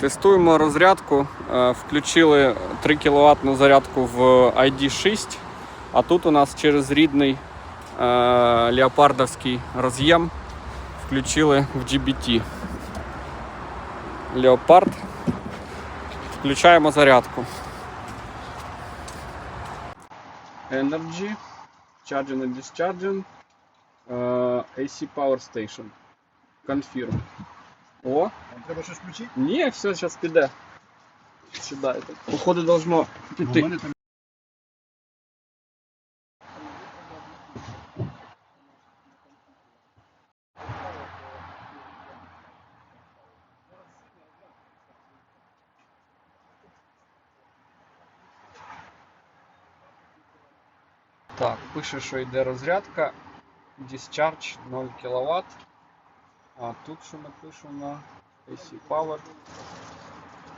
Тестуємо розрядку. Е, Включили 3 кВт зарядку в ID6, а тут у нас через рідний е, леопардовський роз'єм включили в GBT. Leopard. Включаємо зарядку. Energy, Charging and Discharging, е, AC Power Station. Confirm. О, Вам треба щось включити? ні, все, зараз піде. Сідайте. Походу должно У піти. там Так, пише, що йде розрядка. Discharge 0 кВт. А тут що написано? AC Power.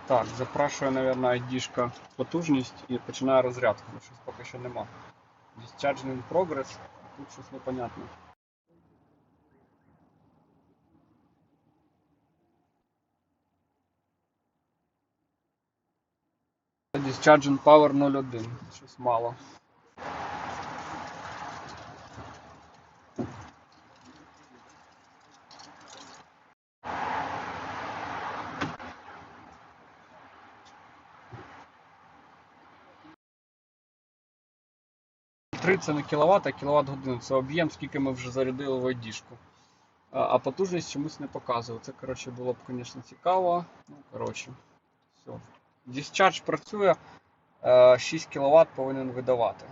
Так, запрашує, мабуть, ID-шка потужність і починає розрядку, бо щось поки що нема. Discharging in progress, тут щось непонятне. Discharging Power 0,1. Щось мало. Три це не кіловат, а кіловат годину. Це об'єм, скільки ми вже зарядили в ID-шку. А, потужність чомусь не показує. Це, коротше, було б, звісно, цікаво. Ну, коротше, все. Discharge працює, е, 6 кВт повинен видавати.